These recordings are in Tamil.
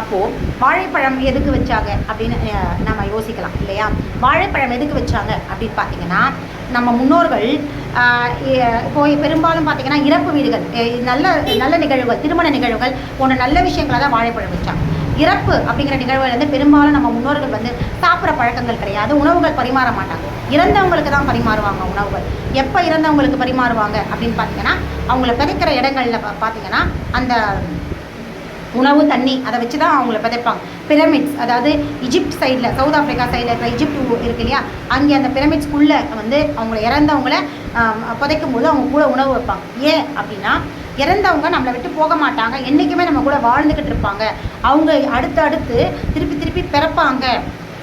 அப்போது வாழைப்பழம் எதுக்கு வச்சாங்க அப்படின்னு நம்ம யோசிக்கலாம் இல்லையா? வாழைப்பழம் எதுக்கு வச்சாங்க அப்படின்னு பார்த்தீங்கன்னா நம்ம முன்னோர்கள் போய் இப்போ பெரும்பாலும் பார்த்தீங்கன்னா இறப்பு வீடுகள் நல்ல நல்ல நிகழ்வுகள் திருமண நிகழ்வுகள் போன்ற நல்ல விஷயங்களை தான் வாழைப்பழம் வச்சாங்க. இறப்பு அப்படிங்கிற நிகழ்வுகள் வந்து பெரும்பாலும் நம்ம முன்னோர்கள் வந்து சாப்பிட்ற பழக்கங்கள் கிடையாது உணவுகள் பரிமாற மாட்டாங்க. இறந்தவங்களுக்கு தான் பரிமாறுவாங்க உணவுகள். எப்போ இறந்தவங்களுக்கு பரிமாறுவாங்க அப்படின்னு பார்த்தீங்கன்னா அவங்கள பிதைக்கிற இடங்களில் பார்த்தீங்கன்னா அந்த உணவு தண்ணி அதை வச்சு தான் அவங்கள பதைப்பாங்க. பிரமிட்ஸ் அதாவது இஜிப்ட் சைடில் சவுத் ஆஃப்ரிக்கா சைடில் இருக்கிற இஜிப்ட் இருக்கு இல்லையா? அங்கே அந்த பிரமிட்ஸ்குள்ளே வந்து அவங்கள இறந்தவங்கள புதைக்கும் போது அவங்க கூட உணவு வைப்பாங்க. ஏன் அப்படின்னா இறந்தவங்க நம்மளை விட்டு போக மாட்டாங்க. என்றைக்குமே நம்ம கூட வாழ்ந்துக்கிட்டு இருப்பாங்க. அவங்க அடுத்து அடுத்து திருப்பி திருப்பி பிறப்பாங்க.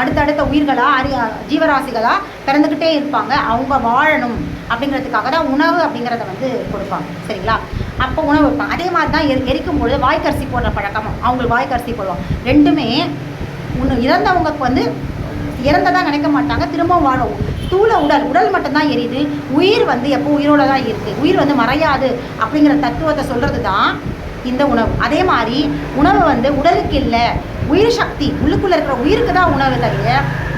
அடுத்தடுத்த உயிர்களாக அறி ஜீவராசிகளாக பிறந்துக்கிட்டே இருப்பாங்க. அவங்க வாழணும் அப்படிங்கிறதுக்காக தான் உணவு அப்படிங்கிறத வந்து கொடுப்பாங்க. சரிங்களா? அப்போ உணவு வைப்பாங்க. அதே மாதிரி தான் எரி எரிக்கும் பொழுது வாய்க்கரிசி போடுற பழக்கம் அவங்களுக்கு வாய்க்கரிசி போடுவோம் ரெண்டுமே ஒன்று இறந்தவங்களுக்கு வந்து இறந்ததாக நினைக்க மாட்டாங்க. திரும்பவும் வாழும். ஸ்தூல உடல் உடல் மட்டும்தான் எரியுது. உயிர் வந்து எப்போ உயிரோட தான் இருக்குது உயிர் வந்து மறையாது அப்படிங்கிற தத்துவத்தை சொல்கிறது தான் இந்த உணவு. அதே மாதிரி உணவு வந்து உடலுக்கு இல்லை. உயிர் சக்தி. உள்ளுக்குள்ளே இருக்கிற உயிருக்கு தான் உணவு தவிர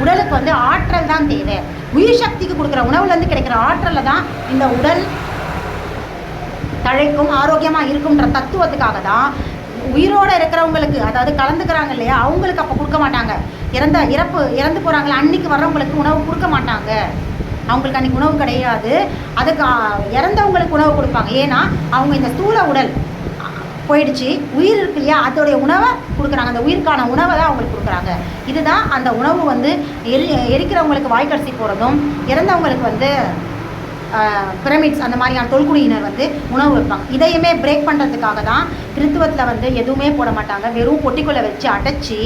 உடலுக்கு வந்து ஆற்றல் தான் தேவை. உயிர் சக்திக்கு கொடுக்குற உணவுலேருந்து கிடைக்கிற ஆற்றலில் தான் இந்த உடல் தழைக்கும் ஆரோக்கியமாக இருக்கும்ன்ற தத்துவத்துக்காக தான் உயிரோட இருக்கிறவங்களுக்கு அதாவது கலந்துக்கிறாங்க இல்லையா அவங்களுக்கு அப்போ கொடுக்க மாட்டாங்க. இறந்த இறப்பு இறந்து போகிறாங்களே அன்னைக்கு வர்றவங்களுக்கு உணவு கொடுக்க மாட்டாங்க. அவங்களுக்கு அன்றைக்கி உணவு கிடையாது. அதுக்கு இறந்தவங்களுக்கு உணவு கொடுப்பாங்க. ஏன்னா அவங்க இந்த ஸ்தூல உடல் போயிடுச்சு. உயிர் இருக்கு இல்லையா அதோடைய உணவை கொடுக்குறாங்க. அந்த உயிருக்கான உணவை தான் அவங்களுக்கு கொடுக்குறாங்க. இதுதான் அந்த உணவு வந்து எரி எரிக்கிறவங்களுக்கு வாய்க்கரிசி போகிறதும் இறந்தவங்களுக்கு வந்து பிரமிட்ஸ் அந்த மாதிரியான தொல்குடியினர் வந்து உணவு வைப்பாங்க. இதையுமே பிரேக் பண்ணுறதுக்காக தான் கிறித்துவத்தில் வந்து எதுவுமே போட மாட்டாங்க. வெறும் பொட்டிக்குள்ளே வச்சு அடைச்சி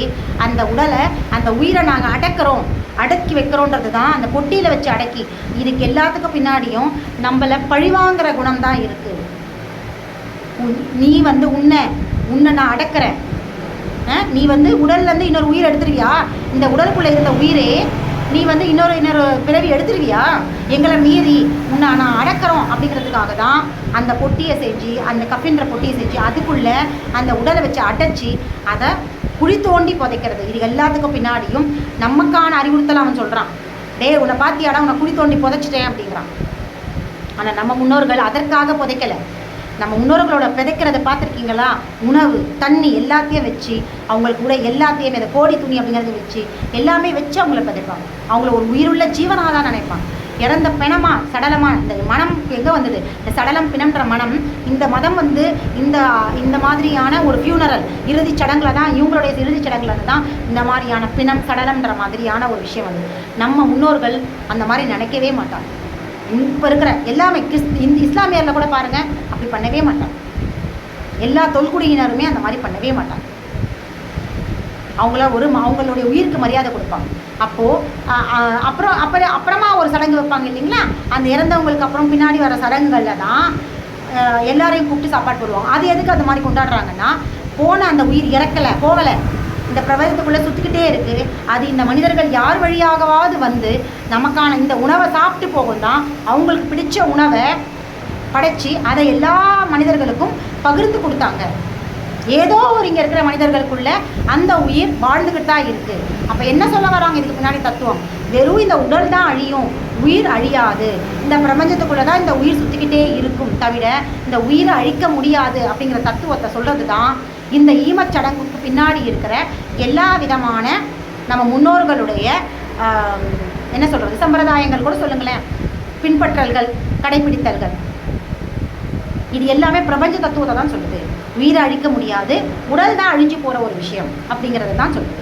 அந்த உடலை அந்த உயிரை நாங்கள் அடக்கிறோம் அடக்கி வைக்கிறோன்றது தான் அந்த பொட்டியில் வச்சு அடக்கி. இதுக்கு எல்லாத்துக்கும் பின்னாடியும் நம்மளை பழிவாங்கிற குணம் தான் இருக்குது நீ வந்து உன்னை உன்னை நான் அடக்கிறேன். நீ வந்து உடல்லேருந்து இன்னொரு உயிர் எடுத்துருவியா? இந்த உடலுக்குள்ளே இருந்த உயிரே நீ வந்து இன்னொரு இன்னொரு பிறவி எடுத்துருவியா? எங்களை மீறி உன்னை நான் அடக்கிறோம் அப்படிங்கிறதுக்காக தான் அந்த பொட்டியை செஞ்சு அந்த கஃபின்ற பொட்டியை செஞ்சு அதுக்குள்ளே அந்த உடலை வச்சு அடைச்சி அதை குழி தோண்டி புதைக்கிறது. இது எல்லாத்துக்கும் பின்னாடியும் நமக்கான அறிவுறுத்தல் அவன் சொல்கிறான் டேய் உன்னை பார்த்தியாடா? உன்னை குழி தோண்டி புதைச்சிட்டேன் அப்படிங்கிறான். ஆனால் நம்ம முன்னோர்கள் அதற்காக புதைக்கலை. நம்ம முன்னோர்களோட விதைக்கிறத பார்த்துருக்கீங்களா? உணவு தண்ணி எல்லாத்தையும் வச்சு அவங்களுக்கு கூட எல்லாத்தையும் இந்த கோடி துணி அப்படிங்கிறத வச்சு எல்லாமே வச்சு அவங்கள விதைப்பாங்க அவங்கள ஒரு உயிருள்ள ஜீவனாக தான் நினைப்பாங்க. இறந்த பிணமா சடலமா இந்த மனம் எங்கே வந்தது? இந்த சடலம் பிணம்ன்ற மனம் இந்த மதம் வந்து இந்த இந்த மாதிரியான ஒரு ஃபியூனரல் இறுதிச் சடங்குல தான் இவங்களுடைய இறுதிச் சடங்குல தான் இந்த மாதிரியான பிணம் சடலம்ன்ற மாதிரியான ஒரு விஷயம் வந்து நம்ம முன்னோர்கள் அந்த மாதிரி நினைக்கவே மாட்டாங்க. இப்போ இருக்கிற எல்லாமே கிறிஸ் இந்த இஸ்லாமியரில் கூட பாருங்கள் அப்படி பண்ணவே மாட்டாங்க. எல்லா தொல்குடியினருமே அந்த மாதிரி பண்ணவே மாட்டாங்க. அவங்கள ஒரு அவங்களுடைய உயிருக்கு மரியாதை கொடுப்பாங்க. அப்போது அப்புறம் அப்புறம் அப்புறமா ஒரு சடங்கு வைப்பாங்க இல்லைங்களா? அந்த இறந்தவங்களுக்கு அப்புறம் பின்னாடி வர சடங்குகளில் தான் எல்லாரையும் கூப்பிட்டு சாப்பாடு போடுவாங்க. அது எதுக்கு அந்த மாதிரி கொண்டாடுறாங்கன்னா போன அந்த உயிர் இறக்கலை போகலை. இந்த பிரபஞ்சத்துக்குள்ளே சுற்றிக்கிட்டே இருக்குது அது இந்த மனிதர்கள் யார் வழியாகவாவது வந்து நமக்கான இந்த உணவை சாப்பிட்டு போகும் தான் அவங்களுக்கு பிடிச்ச உணவை படைச்சி அதை எல்லா மனிதர்களுக்கும் பகிர்ந்து கொடுத்தாங்க. ஏதோ ஒரு இங்கே இருக்கிற மனிதர்களுக்குள்ள அந்த உயிர் வாழ்ந்துக்கிட்டு தான் இருக்குது அப்போ என்ன சொல்ல வராங்க? இதுக்கு முன்னாடி தத்துவம். வெறும் இந்த உடல் தான் அழியும் உயிர் அழியாது. இந்த பிரபஞ்சத்துக்குள்ளே தான் இந்த உயிர் சுற்றிக்கிட்டே இருக்கும் தவிர இந்த உயிரை அழிக்க முடியாது அப்படிங்கிற தத்துவத்தை சொல்கிறது தான் இந்த ஈமச் சடங்குக்கு பின்னாடி இருக்கிற எல்லா விதமான நம்ம முன்னோர்களுடைய என்ன சொல்கிறது சம்பிரதாயங்கள் கூட சொல்லுங்களேன். பின்பற்றல்கள் கடைபிடித்தல்கள் இது எல்லாமே பிரபஞ்ச தத்துவத்தை தான் சொல்லுது. உயிரை அழிக்க முடியாது உடல் தான் அழிஞ்சு போகிற ஒரு விஷயம் அப்படிங்கிறத தான் சொல்லுது.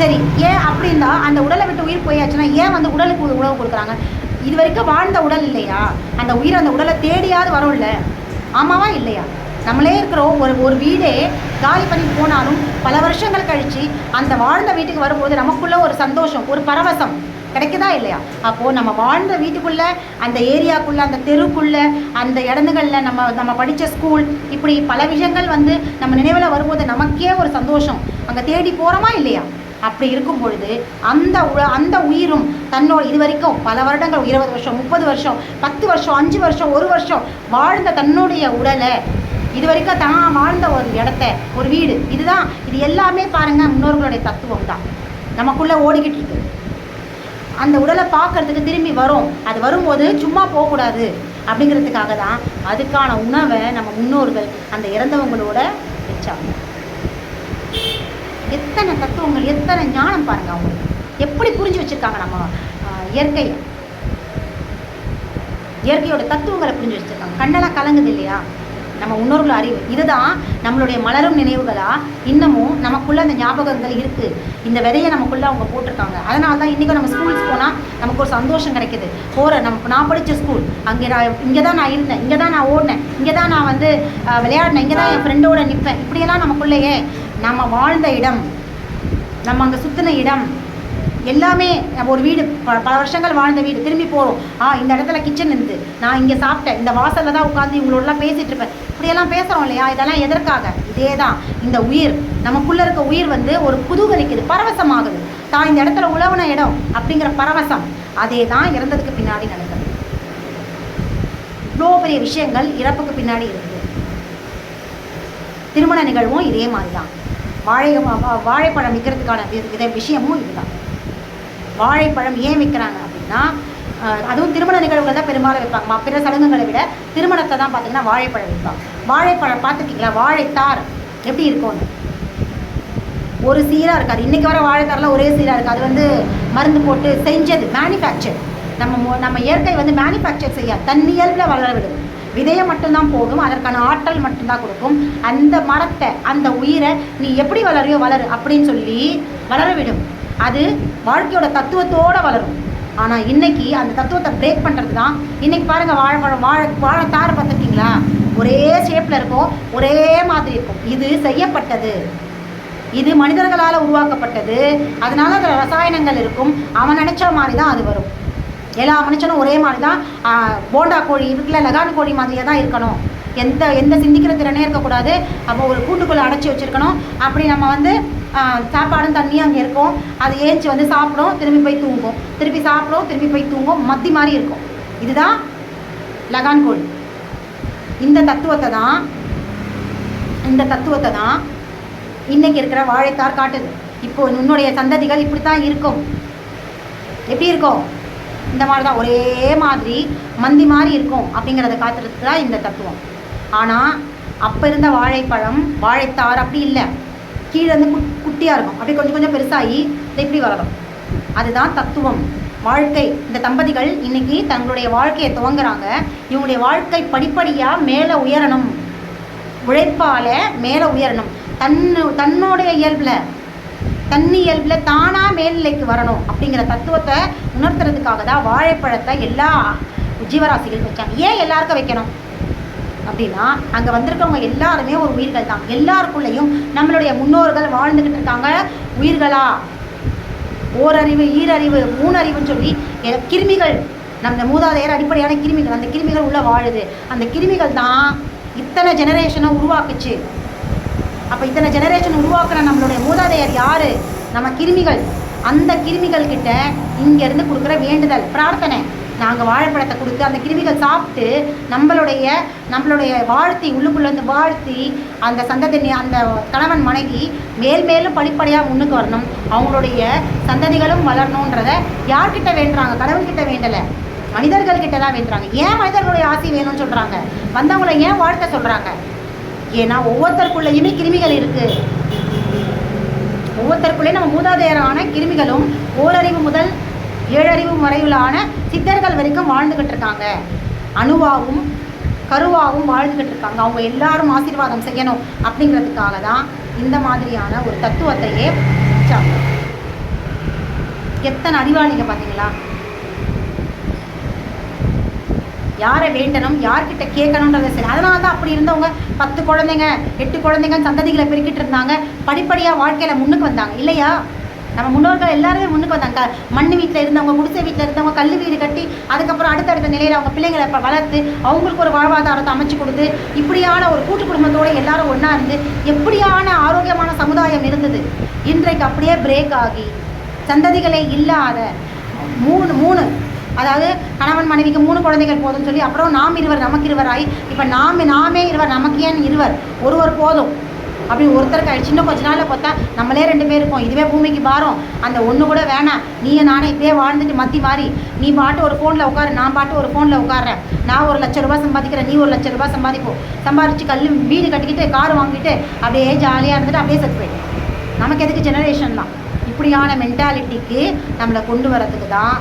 சரி ஏன் அப்படின்னா அந்த உடலை விட்டு உயிர் போயாச்சுன்னா ஏன் வந்து உடலுக்கு உணவு கொடுக்குறாங்க? இது வரைக்கும் வாழ்ந்த உடல் இல்லையா? அந்த உயிர் அந்த உடலை தேடியாவது வரும்ல. ஆமாவா இல்லையா? நம்மளே இருக்கிறோம். ஒரு ஒரு வீடே காலி பண்ணி போனாலும் பல வருஷங்கள் கழித்து அந்த வாழ்ந்த வீட்டுக்கு வரும்போது நமக்குள்ளே ஒரு சந்தோஷம் ஒரு பரவசம். கிடைக்குதா இல்லையா? அப்போது நம்ம வாழ்ந்த வீட்டுக்குள்ளே அந்த ஏரியாக்குள்ளே அந்த தெருக்குள்ளே அந்த இடங்களில் நம்ம நம்ம படித்த ஸ்கூல் இப்படி பல விஷயங்கள் வந்து நம்ம நினைவில் வரும்போது நமக்கே ஒரு சந்தோஷம். அங்கே தேடி போகிறோமா இல்லையா? அப்படி இருக்கும் பொழுது அந்த உ- அந்த உயிரும் தன்னோட இது வரைக்கும் பல வருடங்கள் இருபது வருஷம் முப்பது வருஷம் பத்து வருஷம் அஞ்சு வருஷம் ஒரு வருஷம் வாழ்ந்த தன்னுடைய உடலை இது வரைக்கும் தான் வாழ்ந்த ஒரு இடத்த ஒரு வீடு. இதுதான் இது எல்லாமே பாருங்க முன்னோர்களுடைய தத்துவம் தான். நமக்குள்ளே ஓடிக்கிட்டு இருக்கு. அந்த உடலை பார்க்கறதுக்கு திரும்பி வரும். அது வரும்போது சும்மா போகக்கூடாது அப்படிங்கிறதுக்காக தான் அதுக்கான உணவை நம்ம முன்னோர்கள் அந்த இறந்தவங்களோட வச்சாங்க. எத்தனை தத்துவங்கள் எத்தனை ஞானம் பாருங்க அவங்களுக்கு. எப்படி புரிஞ்சு வச்சுருக்காங்க நம்ம இயற்கை இயற்கையை? இயற்கையோட தத்துவங்களை புரிஞ்சு வச்சுருக்காங்க. கண்ணெல்லாம் கலங்குது இல்லையா? நம்ம முன்னோர்கள் அறிவு. இதுதான் நம்மளுடைய மலரும் நினைவுகளா? இன்னமும் நமக்குள்ள அந்த ஞாபகங்கள் இருக்கு. இந்த விதையை நமக்குள்ள அவங்க போட்டிருக்காங்க. அதனால தான் இன்றைக்கும் நம்ம ஸ்கூல்ஸ் போனால் நமக்கு ஒரு சந்தோஷம் கிடைக்குது. போகிற நமக்கு நான் படித்த ஸ்கூல் அங்கே நான் இங்கே தான் நான் இருந்தேன். இங்கே தான் நான் ஓடினேன். இங்கே தான் நான் வந்து விளையாடினேன். இங்கே தான் என் ஃப்ரெண்டோட நிற்பேன் இப்படியெல்லாம் நமக்குள்ளேயே நம்ம வாழ்ந்த இடம் நம்ம அங்கே சுற்றின இடம் எல்லாமே நம்ம ஒரு வீடு பல வருஷங்கள் வாழ்ந்த வீடு. திரும்பி போகிறோம் ஆ இந்த இடத்துல கிச்சன் இருந்து நான் இங்கே சாப்பிட்டேன். இந்த வாசலில் தான் உட்காந்து இவங்களோடலாம் பேசிகிட்டு இருப்பேன். இப்படியெல்லாம் பேசுகிறோம் இல்லையா? இதெல்லாம் எதற்காக? இதே தான் இந்த உயிர் நமக்குள்ளே இருக்க உயிர் வந்து ஒரு குதூகலிக்குது பரவசமாகுது. தான் இந்த இடத்துல உழவுன இடம் அப்படிங்கிற பரவசம் அதே தான் இறந்ததுக்கு பின்னாடி நடக்குது. இவ்வளோ பெரிய விஷயங்கள் இறப்புக்கு பின்னாடி இருக்குது திருமண நிகழ்வும் இதே மாதிரி தான் வாழை வாழைப்பழம் விற்கிறதுக்கான வித விஷயமும் இதுதான். வாழைப்பழம் ஏன் விற்கிறாங்க அப்படின்னா அதுவும் திருமண நிகழ்வுகள் தான் பெரும்பாலும் வைப்பாங்க பிற சடங்குகளை விட திருமணத்தை தான் பார்த்தீங்கன்னா வாழைப்பழம் விற்பாங்க. வாழைப்பழம் பார்த்துருக்கீங்களா வாழைத்தார். எப்படி இருக்கும்னு ஒரு சீராக இருக்காது. இன்றைக்கி வர வாழைத்தாரில் ஒரே சீராக இருக்குது அது வந்து மருந்து போட்டு செஞ்சது மேனுஃபேக்சர் நம்ம நம்ம இயற்கை வந்து மேனுஃபேக்சர் செய்யாது. தன்னியல்பில் வளர விடும் விதையை மட்டும்தான் போகும் அதற்கான ஆற்றல் மட்டும்தான் கொடுக்கும். அந்த மரத்தை அந்த உயிரை நீ எப்படி வளரியோ வளரு அப்படின்னு சொல்லி வளர விடும் அது வாழ்க்கையோட தத்துவத்தோட வளரும். ஆனால் இன்னைக்கு அந்த தத்துவத்தை பிரேக் பண்ணுறது தான் இன்னைக்கு பாருங்கள் வாழைப்பழம் வாழை வாழைத்தார் பார்த்துருக்கீங்களா? ஒரே ஷேப்பில் இருக்கும் ஒரே மாதிரி இருக்கும். இது செய்யப்பட்டது. இது மனிதர்களால் உருவாக்கப்பட்டது. அதனால அதில் ரசாயனங்கள் இருக்கும். அவன் நினச்ச மாதிரி தான் அது வரும். எல்லா மனுஷனும் ஒரே மாதிரி தான் போண்டா கோழி இருக்குல்ல லகான் கோழி மாதிரியே தான் இருக்கணும். எந்த எந்த சிந்திக்கிற திறனே இருக்கக்கூடாது. அப்போ ஒரு கூட்டுக்குள்ளே அடைச்சி வச்சுருக்கணும். அப்படி நம்ம வந்து சாப்பாடும் தண்ணியும் அங்கே இருக்கும். அது ஏஞ்சி வந்து சாப்பிடும் திரும்பி போய் தூங்கும். திருப்பி சாப்பிடும் திரும்பி போய் தூங்கும். மத்தி மாதிரி இருக்கும். இதுதான் லகான் கோழி. இந்த தத்துவத்தை தான் இந்த தத்துவத்தை தான் இன்னைக்கு இருக்கிற வாழைத்தார் காட்டுது. இப்போ உன்னுடைய சந்ததிகள் இப்படி தான் இருக்கும். எப்படி இருக்கும்? இந்த மாதிரி தான் ஒரே மாதிரி மந்தி மாதிரி இருக்கும் அப்படிங்கிறத காத்துறதுக்கு தான் இந்த தத்துவம். ஆனால் அப்போ இருந்த வாழைப்பழம் வாழைத்தார் அப்படி இல்லை. கீழே இருந்து குட் குட்டியாக இருக்கும். அப்படி கொஞ்சம் கொஞ்சம் பெருசாகி இதை இப்படி வளரும். அதுதான் தத்துவம். வாழ்க்கை. இந்த தம்பதிகள் இன்னைக்கு தங்களுடைய வாழ்க்கையை துவங்குறாங்க. இவங்களுடைய வாழ்க்கை படிப்படியாக மேலே உயரணும். உழைப்பால் மேலே உயரணும். தன்னு தன்னுடைய இயல்பில் தண்ணி இயல்பில் தானாக மேல்நிலைக்கு வரணும் அப்படிங்கிற தத்துவத்தை உணர்த்துறதுக்காக தான் வாழைப்பழத்தை எல்லா ஜீவராசிகளுக்கும் வச்சாங்க. ஏன் எல்லாருக்கும் வைக்கணும்? அப்படின்னா அங்கே வந்திருக்கவங்க எல்லாருமே ஒரு உயிர்கள் தான். எல்லாருக்குள்ளேயும் நம்மளுடைய முன்னோர்கள் வாழ்ந்துக்கிட்டு இருக்காங்க. உயிர்களா? ஓரறிவு ஈரறிவு மூணறிவுன்னு சொல்லி கிருமிகள் நம்ம மூதாதையர் அடிப்படையான கிருமிகள் அந்த கிருமிகள் உள்ளே வாழுது. அந்த கிருமிகள் தான் இத்தனை ஜெனரேஷனை உருவாக்குச்சு. அப்போ இத்தனை ஜெனரேஷன் உருவாக்குற நம்மளுடைய மூதாதையர் யார்? நம்ம கிருமிகள். அந்த கிருமிகள் கிட்ட இங்கேருந்து கொடுக்குற வேண்டுதல் பிரார்த்தனை. நாங்கள் வாழைப்பழத்தை கொடுத்து அந்த கிருமிகள் சாப்பிட்டு நம்மளுடைய நம்மளுடைய வாழ்த்தி உள்ளுக்குள்ளேருந்து வாழ்த்தி அந்த சந்ததி அந்த கணவன் மனைவி மேல் மேலும் படிப்படியாக முன்னுக்கு வரணும். அவங்களுடைய சந்ததிகளும் வளரணுன்றத யார்கிட்ட வேண்டுறாங்க? கடவுள்கிட்ட வேண்டலை. மனிதர்கள் கிட்ட தான் வேண்டுறாங்க. ஏன் மனிதர்களுடைய ஆசை வேணும்னு சொல்கிறாங்க வந்தவங்களை ஏன் வாழ்த்த சொல்கிறாங்க ஏன்னா ஒவ்வொருத்தருக்குள்ளேயுமே கிருமிகள் இருக்கு. ஒவ்வொருத்தருக்குள்ளேயும் நம்ம மூதாதையரான கிருமிகளும் ஓரறிவு முதல் ஏழறிவு வரையிலான சித்தர்கள் வரைக்கும் வாழ்ந்துகிட்டு இருக்காங்க. அணுவாகவும் கருவாகவும் வாழ்ந்துகிட்டு இருக்காங்க. அவங்க எல்லாரும் ஆசீர்வாதம் செய்யணும் அப்படிங்கிறதுக்காக தான் இந்த மாதிரியான ஒரு தத்துவத்தையே எத்தனை அறிவாளிங்க பார்த்தீங்களா? யாரை வேண்டணும் யார்கிட்ட கேட்கணுன்றதை சரி. அதனால தான் அப்படி இருந்தவங்க பத்து குழந்தைங்க எட்டு குழந்தைங்க சந்ததிகளை பெருக்கிட்டு இருந்தாங்க. படிப்படியாக வாழ்க்கையில் முன்னுக்கு வந்தாங்க. இல்லையா? நம்ம முன்னோர்கள் எல்லாருமே முன்னுக்கு வந்தாங்க. மண் வீட்டில் இருந்தவங்க குடிசை வீட்டில் இருந்தவங்க கல் வீடு கட்டி அதுக்கப்புறம் அடுத்தடுத்த நிலையில் அவங்க பிள்ளைங்களை இப்போ வளர்த்து அவங்களுக்கு ஒரு வாழ்வாதாரத்தை அமைச்சு கொடுத்து இப்படியான ஒரு கூட்டு குடும்பத்தோடு எல்லாரும் ஒன்றா இருந்து எப்படியான ஆரோக்கியமான சமுதாயம் இருந்தது. இன்றைக்கு அப்படியே பிரேக் ஆகி சந்ததிகளே இல்லாத மூணு மூணு அதாவது கணவன் மனைவிக்கு மூணு குழந்தைகள் போதும்னு சொல்லி அப்புறம் நாம் இருவர் நமக்கு இருவர் ஆகி இப்போ நாம் நாமே இருவர் நமக்கு ஏன் இருவர்? ஒருவர் போதும். அப்படி ஒருத்தருக்கு சின்ன இன்னும் கொஞ்ச நாளில் பார்த்தா நம்மளே ரெண்டு பேர் இருக்கோம். இதுவே பூமிக்கு பாரம். அந்த ஒன்று கூட வேணாம். நீயே நானே இப்படியே வாழ்ந்துட்டு மத்தி மாறி நீ பாட்டு ஒரு ஃபோனில் உட்காரு நான் பாட்டு ஒரு ஃபோனில் உட்கார்றேன். நான் ஒரு லட்ச ரூபாய் சம்பாதிக்கிறேன் நீ ஒரு லட்ச ரூபாய் சம்பாதிப்போம் சம்பாதிச்சு கல் வீடு கட்டிக்கிட்டு கார் வாங்கிட்டு அப்படியே ஜாலியாக இருந்துட்டு அப்படியே செத்து போயிடும். நமக்கு எதுக்கு ஜெனரேஷன்லாம் இப்படியான மென்டாலிட்டிக்கு நம்மளை கொண்டு வரதுக்கு தான்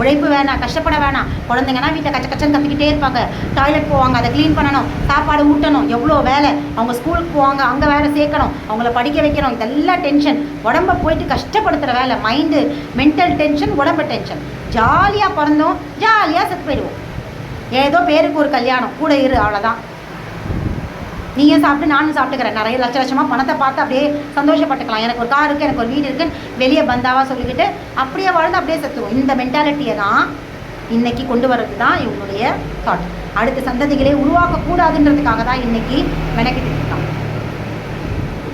உழைப்பு வேணாம் கஷ்டப்பட வேணாம். குழந்தைங்கன்னா வீட்டில் கச்ச கச்சன்னு கத்திக்கிட்டே இருப்பாங்க. டாய்லெட் போவாங்க அதை க்ளீன் பண்ணணும் சாப்பாடு ஊட்டணும் எவ்வளோ வேலை? அவங்க ஸ்கூலுக்கு போவாங்க அங்கே வேலை சேர்க்கணும் அவங்கள படிக்க வைக்கணும் இதெல்லாம் டென்ஷன் உடம்ப போயிட்டு கஷ்டப்படுத்துகிற வேலை மைண்டு மென்டல் டென்ஷன் உடம்பு டென்ஷன் ஜாலியாக பிறந்தோம் ஜாலியாக செத்து போயிடுவோம். ஏதோ பேருக்கு ஒரு கல்யாணம் கூட இரு அவ்வளோதான் நீங்கள் சாப்பிட்டு நானும் சாப்பிட்டுக்கிறேன். நிறைய லட்ச லட்சமாக பணத்தை பார்த்து அப்படியே சந்தோஷப்பட்டுக்கலாம். எனக்கு ஒரு கார் இருக்குது எனக்கு ஒரு வீடு இருக்குன்னு வெளியே பந்தாவாக சொல்லிக்கிட்டு அப்படியே வாழ்ந்து அப்படியே செத்துவோம் இந்த மென்டாலிட்டியை தான் இன்றைக்கி கொண்டு வர்றது தான் இவங்களுடைய தாட் அடுத்த சந்ததிகளை உருவாக்கக்கூடாதுன்றதுக்காக தான் இன்றைக்கி மெனக்கிட்டு